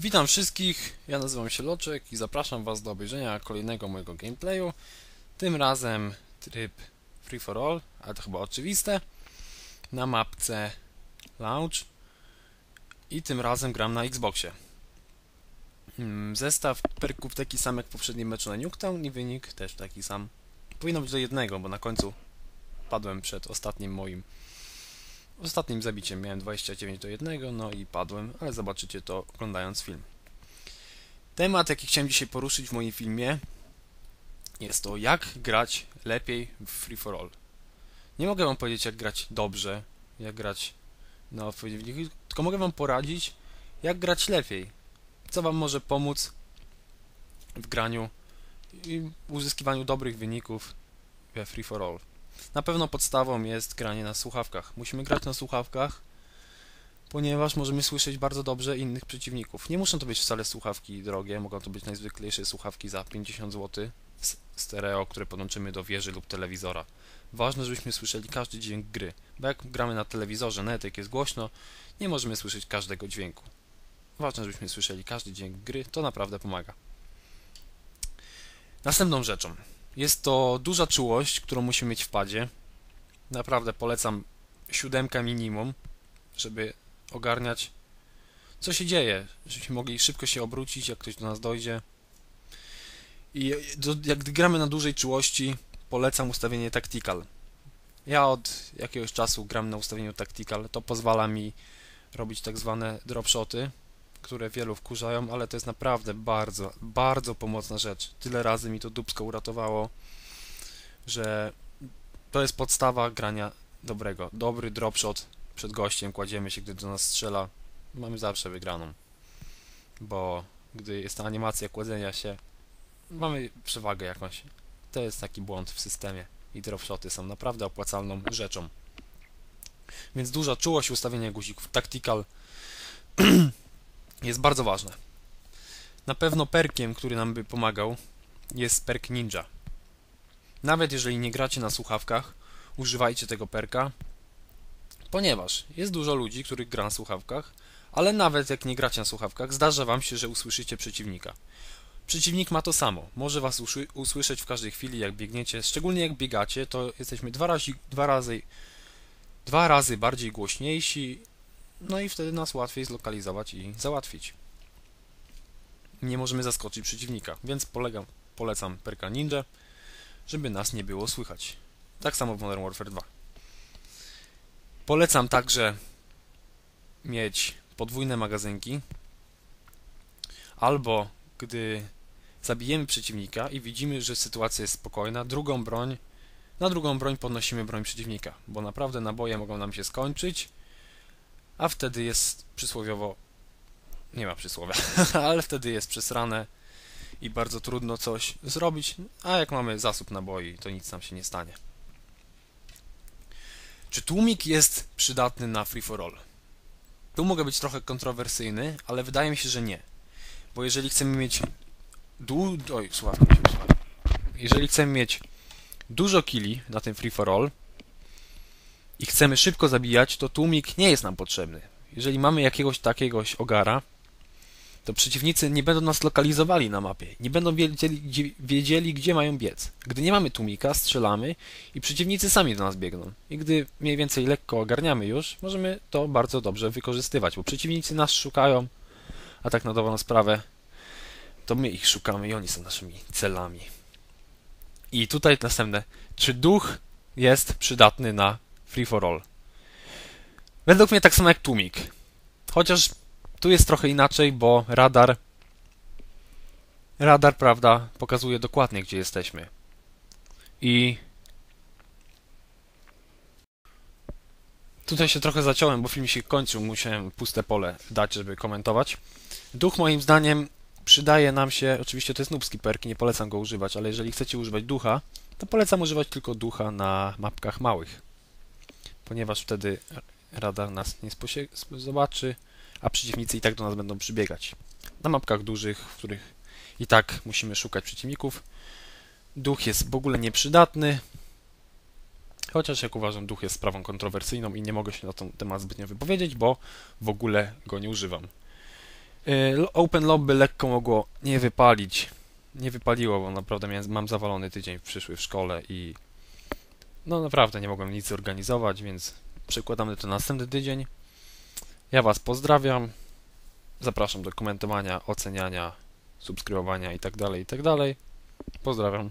Witam wszystkich, ja nazywam się Loczek i zapraszam Was do obejrzenia kolejnego mojego gameplayu. Tym razem tryb Free for All, ale to chyba oczywiste, na mapce Launch i tym razem gram na Xboxie. Mm, Zestaw perków taki sam jak w poprzednim meczu na Nuketown i wynik też taki sam. Powinno być do jednego, bo na końcu padłem przed ostatnim moim ostatnim zabiciem miałem 29 do 1, no i padłem, ale zobaczycie to oglądając film. Temat, jaki chciałem dzisiaj poruszyć w moim filmie, jest to, jak grać lepiej w Free for All. Nie mogę wam powiedzieć, jak grać dobrze, jak grać na odpowiednich, tylko mogę wam poradzić, jak grać lepiej. Co wam może pomóc w graniu i uzyskiwaniu dobrych wyników we Free for All. Na pewno podstawą jest granie na słuchawkach. Musimy grać na słuchawkach, ponieważ możemy słyszeć bardzo dobrze innych przeciwników. Nie muszą to być wcale słuchawki drogie, mogą to być najzwyklejsze słuchawki za 50 zł stereo, które podłączymy do wieży lub telewizora. Ważne, żebyśmy słyszeli każdy dźwięk gry, bo jak gramy na telewizorze, nawet jak jest głośno, nie możemy słyszeć każdego dźwięku. Ważne, żebyśmy słyszeli każdy dźwięk gry, to naprawdę pomaga. Następną rzeczą jest to duża czułość, którą musimy mieć w padzie. Naprawdę polecam siódemka minimum, żeby ogarniać co się dzieje, żebyśmy mogli szybko się obrócić, jak ktoś do nas dojdzie. I do, jak gramy na dużej czułości, polecam ustawienie tactical. Ja od jakiegoś czasu gram na ustawieniu tactical, to pozwala mi robić tak zwane dropshoty, które wielu wkurzają, ale to jest naprawdę bardzo, bardzo pomocna rzecz. Tyle razy mi to dubsko uratowało, że to jest podstawa grania dobrego. Dobry dropshot przed gościem, kładziemy się, gdy do nas strzela, mamy zawsze wygraną. Bo gdy jest ta animacja kładzenia się, mamy przewagę jakąś. To jest taki błąd w systemie i dropshoty są naprawdę opłacalną rzeczą. Więc duża czułość ustawienia guzików. Tactical jest bardzo ważne. Na pewno perkiem, który nam by pomagał, jest perk Ninja. Nawet jeżeli nie gracie na słuchawkach, używajcie tego perka, ponieważ jest dużo ludzi, których gra na słuchawkach, ale nawet jak nie gracie na słuchawkach, zdarza wam się, że usłyszycie przeciwnika. Przeciwnik ma to samo. Może was usłyszeć w każdej chwili, jak biegniecie. Szczególnie jak biegacie, to jesteśmy dwa razy, dwa razy, dwa razy bardziej głośniejsi no i wtedy nas łatwiej zlokalizować i załatwić. Nie możemy zaskoczyć przeciwnika, więc polegam, polecam perka ninja, żeby nas nie było słychać. Tak samo w Modern Warfare 2. Polecam także mieć podwójne magazynki, albo gdy zabijemy przeciwnika i widzimy, że sytuacja jest spokojna, drugą broń, na drugą broń podnosimy broń przeciwnika, bo naprawdę naboje mogą nam się skończyć a wtedy jest przysłowiowo nie ma przysłowia, ale wtedy jest przesrane i bardzo trudno coś zrobić, a jak mamy zasób naboi, to nic nam się nie stanie. Czy tłumik jest przydatny na free for all? Tu mogę być trochę kontrowersyjny, ale wydaje mi się, że nie. Bo jeżeli chcemy mieć du... Oj, słuchawka mi się Jeżeli chcemy mieć dużo killi na tym free for all, i chcemy szybko zabijać, to tłumik nie jest nam potrzebny. Jeżeli mamy jakiegoś takiegoś ogara, to przeciwnicy nie będą nas lokalizowali na mapie, nie będą wiedzieli gdzie, wiedzieli, gdzie mają biec. Gdy nie mamy tłumika, strzelamy i przeciwnicy sami do nas biegną. I gdy mniej więcej lekko ogarniamy już, możemy to bardzo dobrze wykorzystywać, bo przeciwnicy nas szukają, a tak na dowolną sprawę to my ich szukamy i oni są naszymi celami. I tutaj następne. Czy duch jest przydatny na Free for all. Według mnie tak samo jak tłumik. Chociaż tu jest trochę inaczej, bo radar radar, prawda, pokazuje dokładnie, gdzie jesteśmy. I tutaj się trochę zaciąłem, bo film się kończył, musiałem puste pole dać, żeby komentować. Duch moim zdaniem przydaje nam się, oczywiście to jest nubski perk, nie polecam go używać, ale jeżeli chcecie używać ducha, to polecam używać tylko ducha na mapkach małych ponieważ wtedy radar nas nie zobaczy, a przeciwnicy i tak do nas będą przybiegać. Na mapkach dużych, w których i tak musimy szukać przeciwników, duch jest w ogóle nieprzydatny, chociaż jak uważam, duch jest sprawą kontrowersyjną i nie mogę się na ten temat zbytnio wypowiedzieć, bo w ogóle go nie używam. Y, Open Lobby lekko mogło nie wypalić. Nie wypaliło, bo naprawdę mam zawalony tydzień przyszły w szkole i no naprawdę nie mogłem nic zorganizować, więc przekładamy to na następny tydzień. Ja Was pozdrawiam. Zapraszam do komentowania, oceniania, subskrybowania itd. itd. Pozdrawiam.